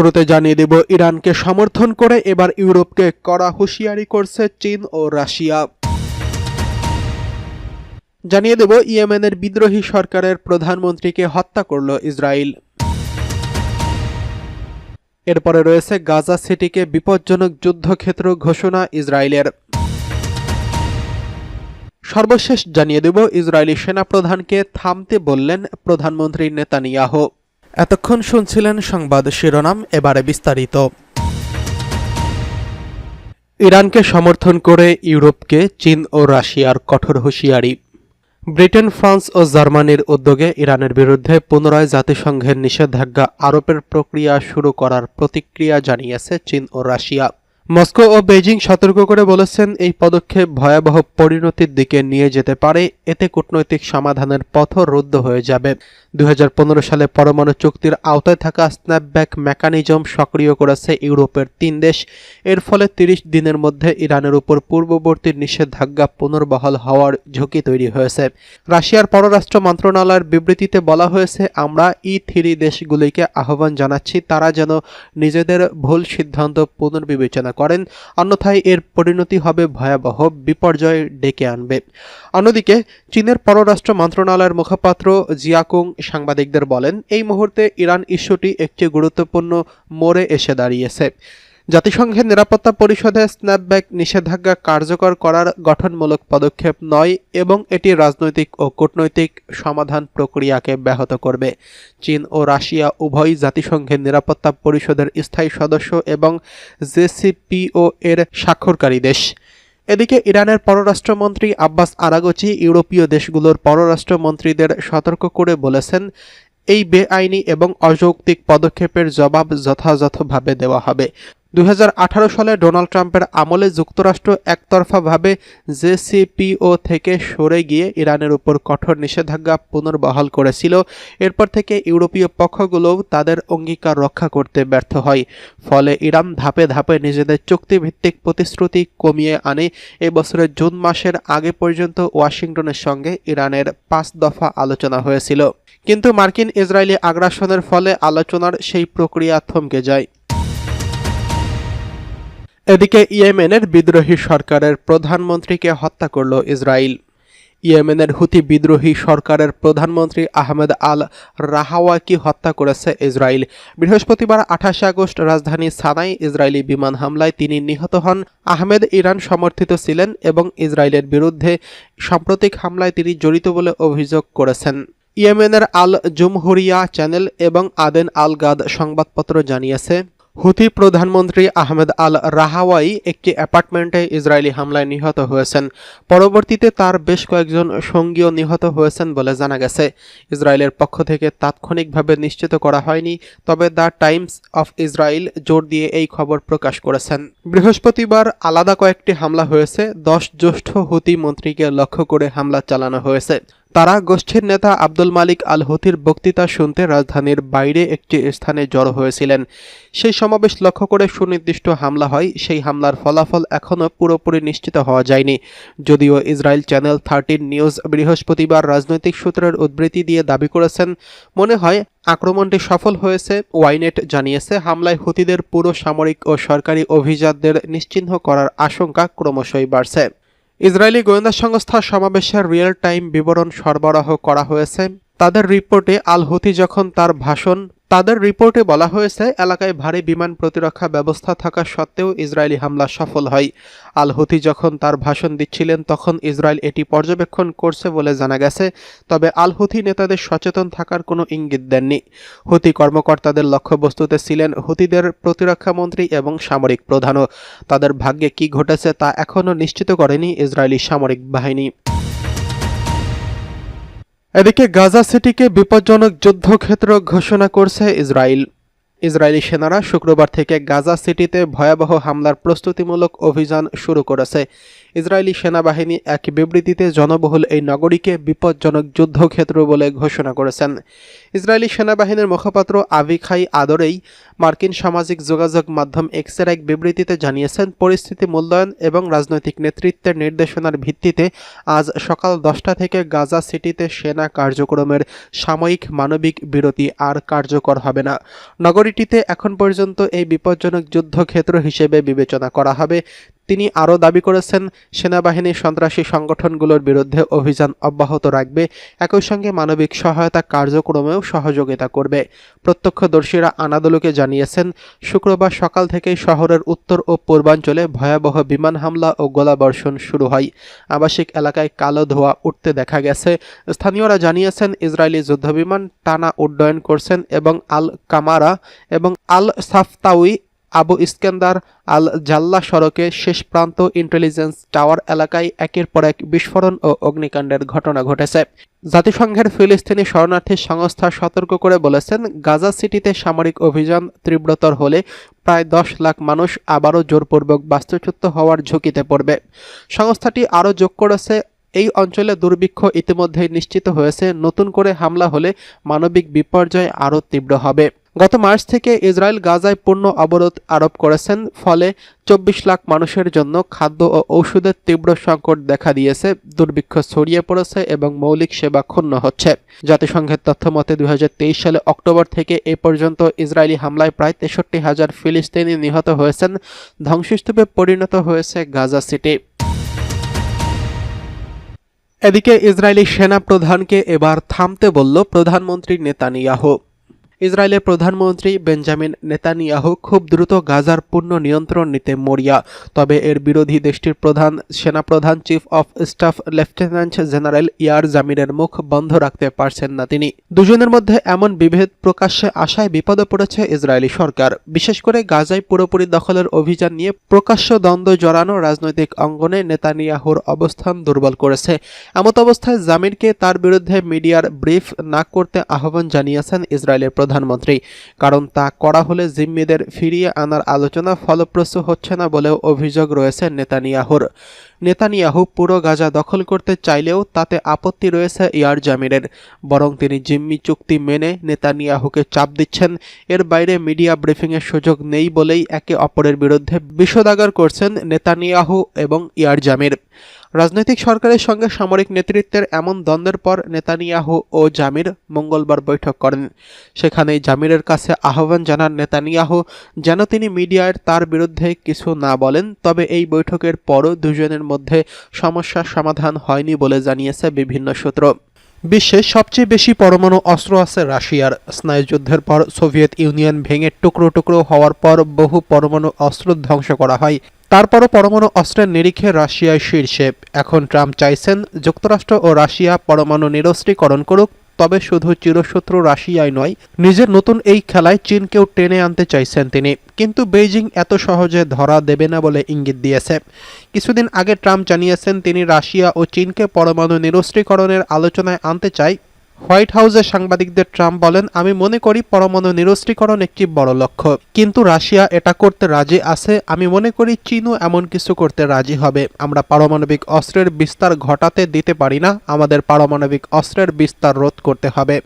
শুরুতে জানিয়ে দেব, ইরানকে সমর্থন করে এবার ইউরোপকে কড়া হুঁশিয়ারি করছে চীন ও রাশিয়া। জানিয়ে দেব, ইয়েমেনের বিদ্রোহী সরকারের প্রধানমন্ত্রীকে হত্যা করল ইসরায়েল। এরপরে রয়েছে গাজা সিটিকে বিপজ্জনক যুদ্ধক্ষেত্র ঘোষণা ইসরায়েলের। সর্বশেষ জানিয়ে দেব, ইসরায়েলি সেনাপ্রধানকে থামতে বললেন প্রধানমন্ত্রী নেতানিয়াহু। এতক্ষণ শুনছিলেন সংবাদ শিরোনাম, এবারে বিস্তারিত। ইরানকে সমর্থন করে ইউরোপকে চীন ও রাশিয়ার কঠোর হুঁশিয়ারি। ব্রিটেন, ফ্রান্স ও জার্মানির উদ্যোগে ইরানের বিরুদ্ধে পুনরায় জাতিসংঘের নিষেধাজ্ঞা আরোপের প্রক্রিয়া শুরু করার প্রতিক্রিয়া জানিয়েছে চীন ও রাশিয়া। মস্কো ও বেজিং সতর্ক করে বলেছেন, এই পদক্ষেপ ভয়াবহ পরিণতির দিকে নিয়ে যেতে পারে। এতে কূটনৈতিক সমাধানের পথ রুদ্ধ হয়ে যাবে। দু হাজার পনেরো সালে পরমাণু চুক্তির আওতায় থাকা স্ন্যাপব্যাক মেকানিজম সক্রিয় করেছে ইউরোপের তিন দেশ। এর ফলে তিরিশ দিনের মধ্যে ইরানের উপর পূর্ববর্তী নিষেধাজ্ঞা পুনর্বহাল হওয়ার ঝুঁকি তৈরি হয়েছে। রাশিয়ার পররাষ্ট্র মন্ত্রণালয়ের বিবৃতিতে বলা হয়েছে, আমরা ই থ্রি দেশগুলিকে আহ্বান জানাচ্ছি, তারা যেন নিজেদের ভুল সিদ্ধান্ত পুনর্বিবেচনা করেন, অন্যথায় এর পরিণতি হবে ভয়াবহ, বিপর্যয় ডেকে আনবে। অন্যদিকে, চীনের পররাষ্ট্র মন্ত্রণালয়ের মুখপাত্র জিয়াকুং সাংবাদিকদের বলেন, এই মুহূর্তে ইরান ইস্যুটি একটি গুরুত্বপূর্ণ মোড়ে এসে দাঁড়িয়েছে। জাতিসংঘের নিরাপত্তা পরিষদে স্ন্যাপব্যাক নিষেধাজ্ঞা কার্যকর করার গঠনমূলক পদক্ষেপ নয় এবং এটি রাজনৈতিক ও কূটনৈতিক সমাধান প্রক্রিয়াকে ব্যাহত করবে। চীন ও রাশিয়া উভয়ই জাতিসংঘের নিরাপত্তা পরিষদের স্থায়ী সদস্য এবং জেসিপিও এর স্বাক্ষরকারী দেশ। এদিকে ইরানের পররাষ্ট্রমন্ত্রী আব্বাস আরাগচি ইউরোপীয় দেশগুলোর পররাষ্ট্রমন্ত্রীদের সতর্ক করে বলেছেন, এই বেআইনি এবং অযৌক্তিক পদক্ষেপের জবাব যথাযথভাবে দেওয়া হবে। দু হাজার আঠারো সালে ডোনাল্ড ট্রাম্পের আমলে যুক্তরাষ্ট্র একতরফাভাবে জেসিপিও থেকে সরে গিয়ে ইরানের উপর কঠোর নিষেধাজ্ঞা পুনর্বহাল করেছিল। এরপর থেকে ইউরোপীয় পক্ষগুলোও তাদের অঙ্গীকার রক্ষা করতে ব্যর্থ হয়। ফলে ইরান ধাপে ধাপে নিজেদের চুক্তিভিত্তিক প্রতিশ্রুতি কমিয়ে আনে। এবছরের জুন মাসের আগে পর্যন্ত ওয়াশিংটনের সঙ্গে ইরানের পাঁচ দফা আলোচনা হয়েছিল। কিন্তু মার্কিন ইসরায়েলি আগ্রাসনের ফলে আলোচনার সেই প্রক্রিয়া থমকে যায়। এদিকে ইয়েমেনের বিদ্রোহী সরকারের প্রধানমন্ত্রীকে হত্যা করল ইসরায়েল ইয়েমেনের হুতি বিদ্রোহী সরকারের প্রধানমন্ত্রী আহমেদ আল রাহাওয়াকি হত্যা করেছে ইসরায়েল বৃহস্পতিবার আঠাশে আগস্ট রাজধানী সানাই ইসরায়েলি বিমান হামলায় তিনি নিহত হন। আহমেদ ইরান সমর্থিত ছিলেন এবং ইসরায়েলের বিরুদ্ধে সাম্প্রতিক হামলায় তিনি জড়িত বলে অভিযোগ করেছেন। ইয়েমেনের আল জুমহুরিয়া চ্যানেল এবং আদেন আল গাদ সংবাদপত্র জানিয়েছে হুথি প্রধানমন্ত্রী আহমেদ আল রাহাওয়াই একটি অ্যাপার্টমেন্টে ইসরায়েলি হামলায় নিহত হয়েছেন। পরবর্তীতে তার বেশ কয়েকজন সঙ্গীও নিহত হয়েছেন বলে জানা গেছে। ইসরায়েলের পক্ষ থেকে তাৎক্ষণিকভাবে নিশ্চিত করা হয়নি, তবে দ্য টাইমস অফ ইসরায়েল জোর দিয়ে এই খবর প্রকাশ করেছেন। বৃহস্পতিবার আলাদা কয়েকটি হামলা হয়েছে, দশ জ্যেষ্ঠ হুতি মন্ত্রীকে লক্ষ্য করে হামলা চালানো হয়েছে। তারা গোষ্ঠীর নেতা আব্দুল মালিক আল হুথির বক্তৃতা শুনতে রাজধানীর বাইরে একটি স্থানে জড়ো হয়েছিলেন। সেই সমাবেশ লক্ষ্য করে সুনির্দিষ্ট হামলা হয়। সেই হামলার ফলাফল এখনও পুরোপুরি নিশ্চিত হওয়া যায়নি। যদিও ইসরায়েল চ্যানেল থার্টিন নিউজ বৃহস্পতিবার রাজনৈতিক সূত্রের উদ্ধৃতি দিয়ে দাবি করেছেন, মনে হয় আক্রমণটি সফল হয়েছে। ওয়াইনেট জানিয়েছে, হামলায় হুতিদের পুরো সামরিক ও সরকারি অভিজাতদের নিশ্চিহ্ন করার আশঙ্কা ক্রমশই বাড়ছে। ইসরায়েলি গোয়েন্দা সংস্থা সমাবেশের রিয়েল টাইম বিবরণ সরবরাহ করা হয়েছে। তাদের রিপোর্টে আল হুতি যখন তার ভাষণ তাদের রিপোর্টে বলা হয়েছে, এলাকায় ভারী বিমান প্রতিরক্ষা ব্যবস্থা থাকা সত্ত্বেও ইসরায়েলি হামলা সফল হয়। আল হুতি যখন তার ভাষণ দিচ্ছিলেন, তখন ইসরায়েল এটি পর্যবেক্ষণ করছে বলে জানা গেছে, তবে আল হুথি নেতাদের সচেতন থাকার কোনো ইঙ্গিত দেননি। হুতি কর্মকর্তাদের লক্ষ্যবস্তুতে ছিলেন হুতিদের প্রতিরক্ষা মন্ত্রী এবং সামরিক প্রধানও। তাদের ভাগ্যে কি ঘটেছে তা এখনও নিশ্চিত করেনি ইসরায়েলি সামরিক বাহিনী। এদিকে গাজা সিটিকে বিপজ্জনক যুদ্ধক্ষেত্র ঘোষণা করছে ইসরায়েল। ইসরায়েলি সেনারা শুক্রবার থেকে গাজা সিটিতে ভয়াবহ হামলার প্রস্তুতিমূলক অভিযান শুরু করেছে। ইসরায়েলি সেনাবাহিনী এক বিবৃতিতে জনবহুল এই নগরীকে বিপজ্জনক যুদ্ধক্ষেত্র বলে ঘোষণা করেছেন। ইসরায়েলি সেনাবাহিনীর মুখপাত্র আভিখাই আদরেই মার্কিন সামাজিক যোগাযোগ মাধ্যম এক্সের এক বিবৃতিতে জানিয়েছেন, পরিস্থিতি মূল্যায়ন এবং রাজনৈতিক নেতৃত্বের নির্দেশনার ভিত্তিতে আজ সকাল দশটা থেকে গাজা সিটিতে সেনা কার্যক্রমের সাময়িক মানবিক বিরতি আর কার্যকর হবে না। নগরীটিতে এখন পর্যন্ত এই বিপজ্জনক যুদ্ধক্ষেত্র হিসেবে বিবেচনা করা হবে। তিনি আরও দাবি করেছেন, সেনাবাহিনী সন্ত্রাসী সংগঠনগুলোর বিরুদ্ধে অভিযান অব্যাহত রাখবে, একই সঙ্গে মানবিক সহায়তা কার্যক্রমেও সহযোগিতা করবে। প্রত্যক্ষদর্শীরা আনাদোলুকে জানিয়েছেন, শুক্রবার সকাল থেকেই শহরের উত্তর ও পূর্বাঞ্চলে ভয়াবহ বিমান হামলা ও গোলাবর্ষণ শুরু হয়। আবাসিক এলাকায় কালো ধোঁয়া উঠতে দেখা গেছে। স্থানীয়রা জানিয়েছেন, ইসরায়েলি যুদ্ধবিমান টানা উড্ডয়ন করছেন এবং আল কামারা এবং আল সাফতাউই আবু ইস্কান্দার আল জাল্লা সড়কে শেষ প্রান্ত ইন্টেলিজেন্স টাওয়ার এলাকায় একের পর এক বিস্ফোরণ ও অগ্নিকাণ্ডের ঘটনা ঘটেছে। জাতিসংঘের ফিলিস্তিনি শরণার্থী সংস্থা সতর্ক করে বলেছেন, গাজা সিটিতে সামরিক অভিযান তীব্রতর হলে প্রায় দশ লাখ মানুষ আবারও জোরপূর্বক বাস্তুচ্যুত হওয়ার ঝুঁকিতে পড়বে। সংস্থাটি আরও যোগ করেছে, এই অঞ্চলে দুর্ভিক্ষ ইতিমধ্যেই নিশ্চিত হয়েছে, নতুন করে হামলা হলে মানবিক বিপর্যয় আরও তীব্র হবে। গত মার্চ থেকে ইসরায়েল গাজায় পূর্ণ অবরোধ আরোপ করেছেন, ফলে চব্বিশ লাখ মানুষের জন্য খাদ্য ও ঔষধের তীব্র সংকট দেখা দিয়েছে, দুর্ভিক্ষ ছড়িয়ে পড়েছে এবং মৌলিক সেবা ক্ষুণ্ণ হচ্ছে। জাতিসংঘের তথ্য মতে, দুই হাজার তেইশ সালে অক্টোবর থেকে এ পর্যন্ত ইসরায়েলি হামলায় প্রায় তেষট্টি হাজার ফিলিস্তিনি নিহত হয়েছেন, ধ্বংসস্তূপে পরিণত হয়েছে গাজা সিটি। এদিকে ইসরায়েলি সেনা প্রধানকে এবার থামতে বলল প্রধানমন্ত্রী নেতানিয়াহু। ইসরায়েলের প্রধানমন্ত্রী বেঞ্জামিন নেতানিয়াহু খুব দ্রুত গাজার পূর্ণ নিয়ন্ত্রণ নিতে মরিয়া। তবে এর বিরোধী দেশটির প্রধান সেনাপ্রধান chief of staff lieutenant general Eyal জামিরের মুখ বন্ধ রাখতে পারছেন না তিনি। দুজনের মধ্যে এমন বিভেদ প্রকাশ্যে আশায় বিপদে পড়েছে ইসরায়েলি সরকার। বিশেষ করে গাজায় পুরোপুরি দখলের অভিযান নিয়ে প্রকাশ্য দ্বন্দ্ব জড়ানো রাজনৈতিক অঙ্গনে নেতানিয়াহুর অবস্থান দুর্বল করেছে। এমত অবস্থায় জামিনকে তার বিরুদ্ধে মিডিয়ার ব্রিফ না করতে আহ্বান জানিয়েছেন ইসরায়েলের প্রধানমন্ত্রী। কারণ তা করা হলে জিম্মিদের ফিরিয়ে আনার আলোচনা ফলপ্রসূ হচ্ছে না বলেও অভিযোগ রয়েছে নেতানিয়াহুর। নেতানিয়াহু পুরো গাজা দখল করতে চাইলেও তাতে আপত্তি রয়েছে ইয়ার জামিনের। বরং তিনি জিম্মি চুক্তি মেনে নেতানিয়াহুকে চাপ দিচ্ছেন। এর বাইরে মিডিয়া ব্রিফিংয়ের সুযোগ নেই বলেই একে অপরের বিরুদ্ধে বিষোদাগার করছেন নেতানিয়াহু এবং ইয়ার জামির। রাজনৈতিক সরকারের সঙ্গে সামরিক নেতৃত্বের এমন দ্বন্দ্বের পর নেতানিয়াহু ও জামির মঙ্গলবার বৈঠক করেন। সেখানে জামিরের কাছে আহ্বান জানান নেতানিয়াহু যেন তিনি মিডিয়ার তার বিরুদ্ধে কিছু না বলেন, তবে এই বৈঠকের পরও দুজনের মধ্যে সমস্যার সমাধান হয়নি বলে জানিয়েছে বিভিন্ন সূত্র। বিশ্বে সবচেয়ে বেশি পরমাণু অস্ত্র আছে রাশিয়ার। স্নায়ুযুদ্ধের পর সোভিয়েত ইউনিয়ন ভেঙে টুকরো টুকরো হওয়ার পর বহু পরমাণু অস্ত্র ধ্বংস করা হয়। তারপরও পরমাণু অস্ত্রের নিরিখে রাশিয়ায় শীর্ষে। এখন ট্রাম্প চাইছেন যুক্তরাষ্ট্র ও রাশিয়া পরমাণু নিরস্ত্রীকরণ করুক, তবে শুধু চিরশত্রু রাশিয়াই নয়, নিজের নতুন এই খেলায় চীনকেও টেনে আনতে চাইছেন তিনি। কিন্তু বেইজিং এত সহজে ধরা দেবে না বলে ইঙ্গিত দিয়েছে। কিছুদিন আগে ট্রাম্প জানিয়েছেন তিনি রাশিয়া ও চীনকে পরমাণু নিরস্ত্রীকরণের আলোচনায় আনতে চায় হোয়াইট হাউসের সাংবাদিকদের ট্রাম্প বলেন, আমি মনে করি পরমাণু নিরস্ত্রীকরণ একটি বড় লক্ষ্য। কিন্তু রাশিয়া এটা করতে রাজি আছে, আমি মনে করি চীনও এমন কিছু করতে রাজি হবে। আমরা পারমাণবিক অস্ত্রের বিস্তার ঘটাতে দিতে পারি না, আমাদের পারমাণবিক অস্ত্রের বিস্তার রোধ করতে হবে।